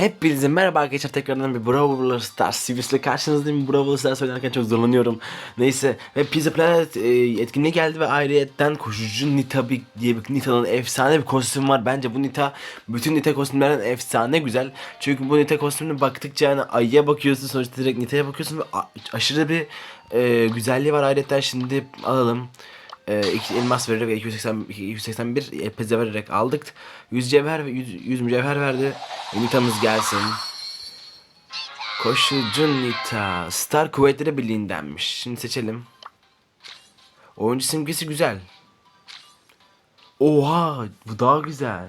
Hepinize merhaba arkadaşlar tekrardan bir Brawl Stars serisinde karşınızdayım. Brawl Stars oynarken çok zorlanıyorum. Neyse ve Pizza Planet e, etkinliğe geldi ve ayrıyetten koşucu Nita bir- diye bir Nita'nın efsane bir kostümü var. Bence bu Nita bütün Nita kostümlerden efsane güzel. Çünkü bu Nita kostümüne baktıkça yani ayıya bakıyorsun sonuçta direkt Nita'ya bakıyorsun ve aşırı bir e, güzelliği var ayrıyetten şimdi alalım. E, elmas vererek ve 280, 281 e, peze vererek aldık. 100 cevher ve 100, 100 mücevher verdi. Nita'mız gelsin. Koşucu Nita. Star Kuvvetleri Birliği'ndenmiş. Şimdi seçelim. Oyuncu simgesi güzel. Oha bu daha güzel.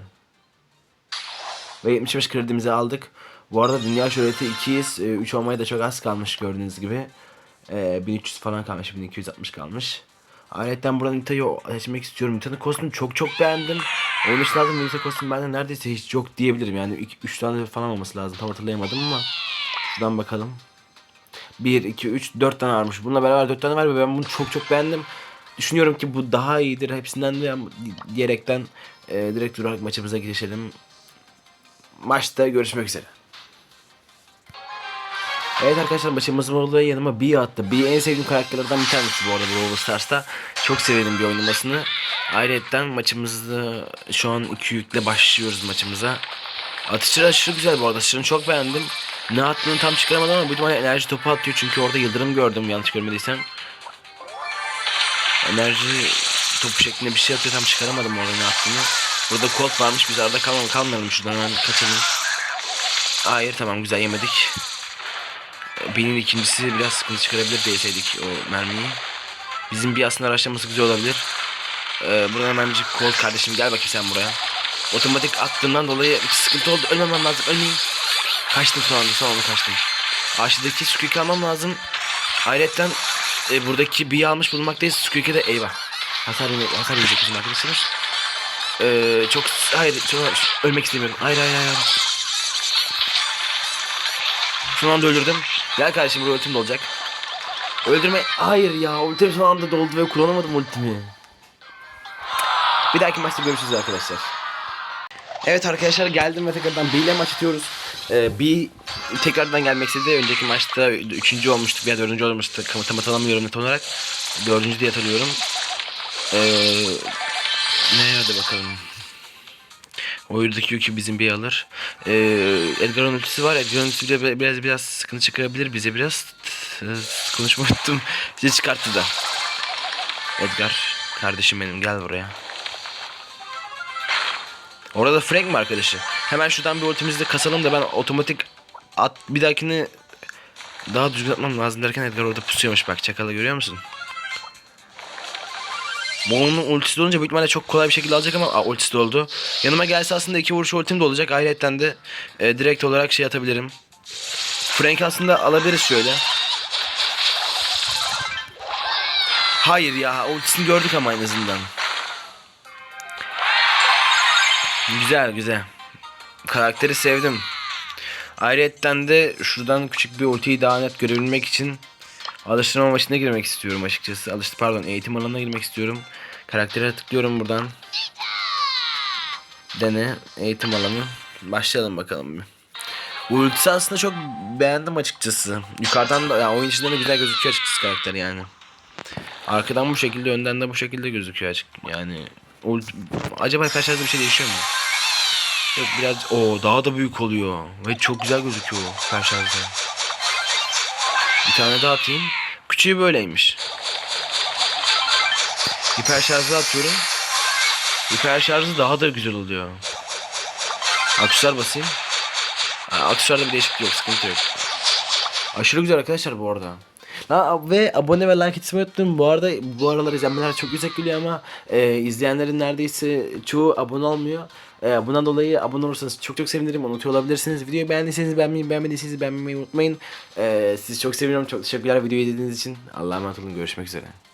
Ve 75 kredimizi aldık. Bu arada dünya şöhreti 2'yiz. 3 olmaya da çok az kalmış gördüğünüz gibi. Ee, 1300 falan kalmış. 1260 kalmış. Ayrıca buradan Nita'yı seçmek istiyorum. Nita'nın kostümünü çok çok beğendim. Onun lazım Nita kostümü bende neredeyse hiç yok diyebilirim. Yani 3 tane falan olması lazım. Tam hatırlayamadım ama. Şuradan bakalım. 1, 2, 3, 4 tane varmış. Bununla beraber 4 tane var ve ben bunu çok çok beğendim. Düşünüyorum ki bu daha iyidir hepsinden de diyerekten e, direkt durarak maçımıza geçelim. Maçta görüşmek üzere. Evet arkadaşlar maçımız oldu ve yanıma B attı. B en sevdiğim karakterlerden bir tanesi bu arada Brawl Stars'ta. Çok severim bir oynamasını. Ayrıca maçımızda şu an 2 yükle başlıyoruz maçımıza. Atışları aşırı güzel bu arada. Atışlarını çok beğendim. Ne attığını tam çıkaramadım ama bu ihtimalle enerji topu atıyor. Çünkü orada yıldırım gördüm yanlış görmediysem. Enerji topu şeklinde bir şey atıyor tam çıkaramadım orada ne attığını. Burada Colt varmış biz arada kalmayalım, kalmayalım şuradan hemen kaçalım. Hayır tamam güzel yemedik. Benim ikincisi biraz sıkıntı çıkarabilir değseydik o mermiyi. Bizim bir aslında araştırması güzel olabilir. Ee, buradan bir Colt kardeşim gel bakayım sen buraya. Otomatik attığımdan dolayı bir sıkıntı oldu. Ölmemem lazım. Ölmeyeyim. Kaçtım son anda. Son anda kaçtım. Aşağıdaki Squeak'i almam lazım. Ayrıca e, buradaki B'yi almış bulunmaktayız. Squeak'e de eyvah. Hasar, hasar yiyecek bizim arkadaşımız. Ee, çok hayır çok ölmek istemiyorum. Hayır hayır hayır. Son anda öldürdüm. Gel kardeşim buraya ultim de olacak. Öldürme. Hayır ya ultim son anda doldu ve kullanamadım ultimi. Bir dahaki maçta görüşürüz arkadaşlar. Evet arkadaşlar geldim ve tekrardan B ile maç atıyoruz. Ee, B tekrardan gelmek istedi. Önceki maçta üçüncü olmuştuk veya dördüncü olmuştuk. Tam hatırlamıyorum net olarak. Dördüncü diye hatırlıyorum. Ee, ne hadi bakalım. Oyundaki yükü bizim bir alır. Ee, Edgar'ın ultisi var. Edgar'ın ultisi bile biraz biraz sıkıntı çıkarabilir bize biraz. Konuşma unuttum. Bizi çıkarttı da. Edgar kardeşim benim gel buraya. Orada Frank mi arkadaşı? Hemen şuradan bir ultimizi de kasalım da ben otomatik at bir dahakini daha düzgün atmam lazım derken Edgar orada pusuyormuş bak çakalı görüyor musun? Bu onun ultisi olunca büyük ihtimalle çok kolay bir şekilde alacak ama Aa, ultisi oldu. Yanıma gelse aslında iki vuruş ultim de olacak. Ayrıca de e, direkt olarak şey atabilirim. Frank aslında alabiliriz şöyle. Hayır ya ultisini gördük ama en azından. Güzel güzel. Karakteri sevdim. Ayrıyetten de şuradan küçük bir ultiyi daha net görebilmek için alıştırma maçına girmek istiyorum açıkçası. Alıştı pardon eğitim alanına girmek istiyorum. Karaktere tıklıyorum buradan. Dene eğitim alanı. Başlayalım bakalım bir. Ultisi aslında çok beğendim açıkçası. Yukarıdan da yani oyun içinde de güzel gözüküyor açıkçası karakter yani. Arkadan bu şekilde önden de bu şekilde gözüküyor açık. Yani ult acaba arkadaşlarda bir şey değişiyor mu? Yok biraz o daha da büyük oluyor ve çok güzel gözüküyor karşıda. Bir tane daha atayım. Küçüğü böyleymiş. Hiper şarjı atıyorum. Hiper şarjı daha da güzel oluyor. Aksesuar basayım. Aksesuarda bir değişiklik yok, sıkıntı yok. Aşırı güzel arkadaşlar bu arada. Ha, ve abone ve like etmeyi unuttum. Bu arada bu aralar izlenmeler çok yüksek geliyor ama e, izleyenlerin neredeyse çoğu abone olmuyor. E, bundan dolayı abone olursanız çok çok sevinirim. Unutuyor olabilirsiniz. Videoyu beğendiyseniz beğenmeyi, beğenmediyseniz beğenmeyi unutmayın. E, sizi çok seviyorum. Çok teşekkürler videoyu izlediğiniz için. Allah'a emanet olun. Görüşmek üzere.